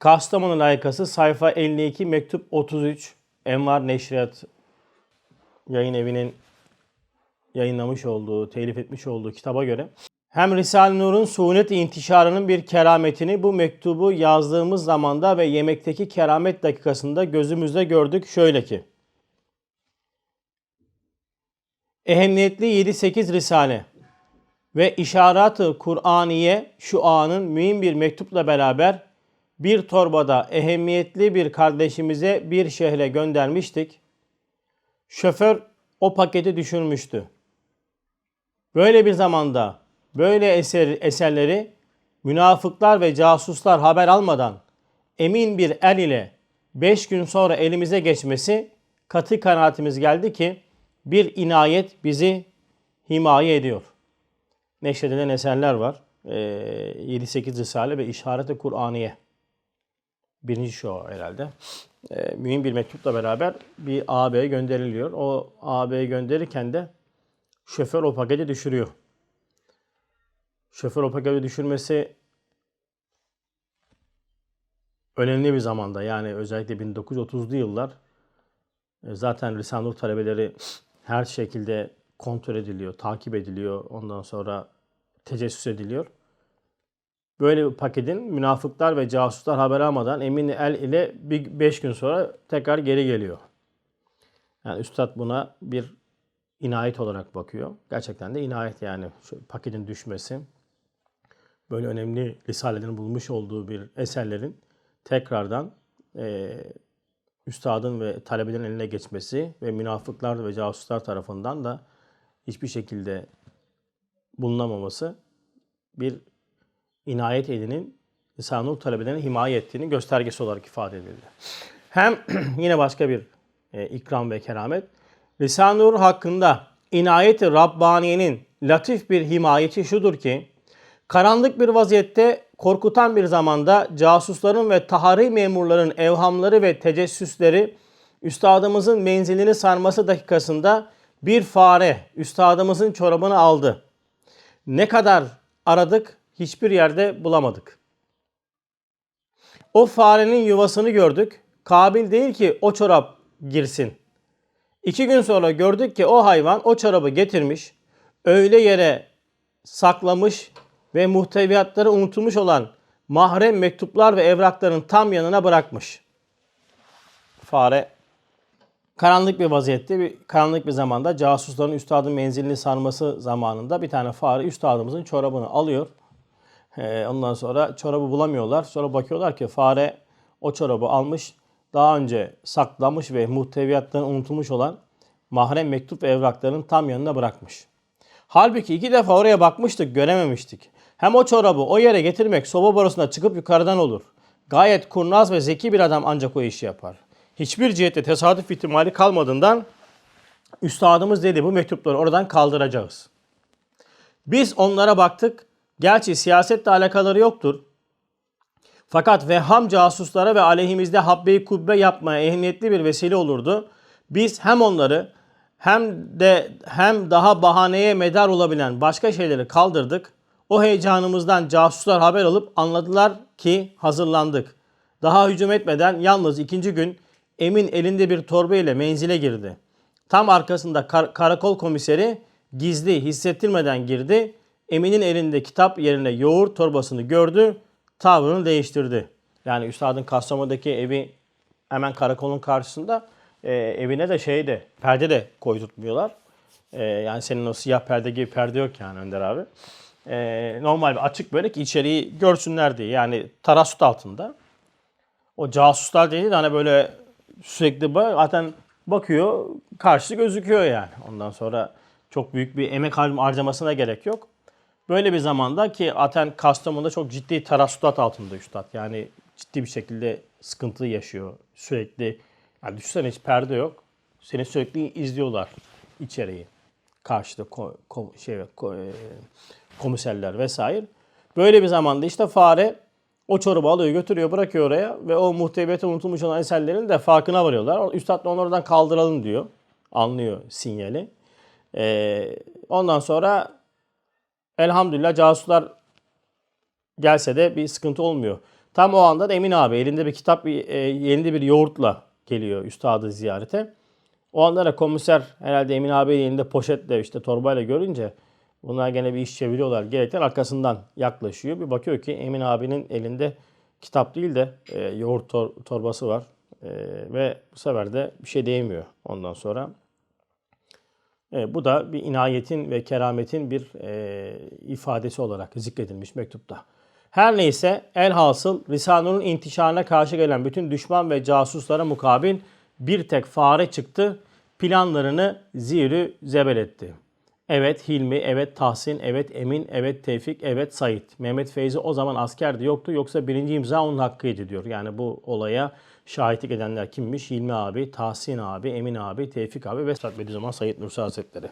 Kastamonu layıkası sayfa 52 mektup 33 Envar Neşriyat yayın evinin yayınlamış olduğu, telif etmiş olduğu kitaba göre hem Risale-i Nur'un sunet intişarının bir kerametini bu mektubu yazdığımız zamanda ve yemekteki keramet dakikasında gözümüzde gördük. Şöyle ki ehemmiyetli 7-8 risale ve işarat-ı Kur'aniye şu anın mühim bir mektupla beraber bir torbada ehemmiyetli bir kardeşimize bir şehre göndermiştik. Şoför o paketi düşürmüştü. Böyle bir zamanda böyle eser, eserleri münafıklar ve casuslar haber almadan emin bir el ile 5 gün sonra elimize geçmesi katı kanaatimiz geldi ki bir inayet bizi himaye ediyor. Neşredilen eserler var. Ee, 7-8 Risale ve İşaret-i Kur'aniye. Birinci şu herhalde. Ee, mühim bir mektupla beraber bir AB'ye gönderiliyor. O AB'ye gönderirken de şoför o paketi düşürüyor. Şoför o paketi düşürmesi önemli bir zamanda. Yani özellikle 1930'lu yıllar e, zaten Nur talebeleri her şekilde kontrol ediliyor, takip ediliyor. Ondan sonra tecessüs ediliyor. Böyle bir paketin münafıklar ve casuslar haber almadan emin el ile 5 gün sonra tekrar geri geliyor. Yani üstad buna bir inayet olarak bakıyor. Gerçekten de inayet yani şu paketin düşmesi. Böyle önemli risalelerin bulmuş olduğu bir eserlerin tekrardan e, üstadın ve talebelerin eline geçmesi ve münafıklar ve casuslar tarafından da hiçbir şekilde bulunamaması bir inayet elinin Risale-i Nur talebelerine himaye ettiğini göstergesi olarak ifade edildi. Hem yine başka bir e, ikram ve keramet. Risale-i Nur hakkında inayeti Rabbaniye'nin latif bir himayeti şudur ki, karanlık bir vaziyette korkutan bir zamanda casusların ve tahari memurların evhamları ve tecessüsleri üstadımızın menzilini sarması dakikasında bir fare üstadımızın çorabını aldı. Ne kadar aradık hiçbir yerde bulamadık. O farenin yuvasını gördük. Kabil değil ki o çorap girsin. İki gün sonra gördük ki o hayvan o çorabı getirmiş, öyle yere saklamış ve muhteviyatları unutulmuş olan mahrem mektuplar ve evrakların tam yanına bırakmış. Fare karanlık bir vaziyette, bir karanlık bir zamanda casusların üstadın menzilini sarması zamanında bir tane fare üstadımızın çorabını alıyor. Ee, ondan sonra çorabı bulamıyorlar. Sonra bakıyorlar ki fare o çorabı almış, daha önce saklamış ve muhteviyatların unutulmuş olan mahrem mektup ve evrakların tam yanına bırakmış. Halbuki iki defa oraya bakmıştık, görememiştik. Hem o çorabı o yere getirmek soba borusuna çıkıp yukarıdan olur. Gayet kurnaz ve zeki bir adam ancak o işi yapar. Hiçbir cihette tesadüf ihtimali kalmadığından üstadımız dedi bu mektupları oradan kaldıracağız. Biz onlara baktık. Gerçi siyasetle alakaları yoktur. Fakat vehham casuslara ve aleyhimizde habbe-i kubbe yapmaya ehemmiyetli bir vesile olurdu. Biz hem onları hem de hem daha bahaneye medar olabilen başka şeyleri kaldırdık. O heyecanımızdan casuslar haber alıp anladılar ki hazırlandık. Daha hücum etmeden yalnız ikinci gün Emin elinde bir torba ile menzile girdi. Tam arkasında kar- karakol komiseri gizli hissettirmeden girdi. Emin'in elinde kitap yerine yoğurt torbasını gördü. Tavrını değiştirdi. Yani Üstad'ın Kastamonu'daki evi hemen karakolun karşısında e, evine de şey de perde de koydurtmuyorlar. E, yani senin o siyah perde gibi perde yok yani Önder abi. E, normal bir açık böyle ki içeriği görsünler diye. Yani tarasut altında. O casuslar değil de hani böyle sürekli bak, zaten bakıyor karşı gözüküyor yani. Ondan sonra çok büyük bir emek harcamasına gerek yok. Böyle bir zamanda ki zaten Kastamonu'da çok ciddi tarasutat altında üstad. Yani ciddi bir şekilde sıkıntı yaşıyor. Sürekli yani düşünsene hiç perde yok. Seni sürekli izliyorlar içeriği. Karşıda ko, ko, şey ko, e, komiserler vesaire. Böyle bir zamanda işte fare o çorabı alıyor götürüyor bırakıyor oraya ve o muhteviyete unutulmuş olan eserlerin de farkına varıyorlar. Üstad da onu oradan kaldıralım diyor. Anlıyor sinyali. Ee, ondan sonra elhamdülillah casuslar gelse de bir sıkıntı olmuyor. Tam o anda da Emin abi elinde bir kitap, e, elinde bir yoğurtla geliyor üstadı ziyarete. O anda da komiser herhalde Emin abi elinde poşetle işte torbayla görünce bunlar gene bir iş çeviriyorlar. Gerekten arkasından yaklaşıyor. Bir bakıyor ki Emin abinin elinde kitap değil de e, yoğurt tor- torbası var. E, ve bu sefer de bir şey diyemiyor ondan sonra. E, bu da bir inayetin ve kerametin bir e, ifadesi olarak zikredilmiş mektupta. Her neyse elhasıl Risale'nin intişarına karşı gelen bütün düşman ve casuslara mukabil bir tek fare çıktı. Planlarını zirü zebel etti. Evet Hilmi, evet Tahsin, evet Emin, evet Tevfik, evet Sait. Mehmet Feyzi o zaman askerdi yoktu yoksa birinci imza onun hakkıydı diyor. Yani bu olaya şahitlik edenler kimmiş? Hilmi abi, Tahsin abi, Emin abi, Tevfik abi ve Bediüzzaman Said Nursi Hazretleri.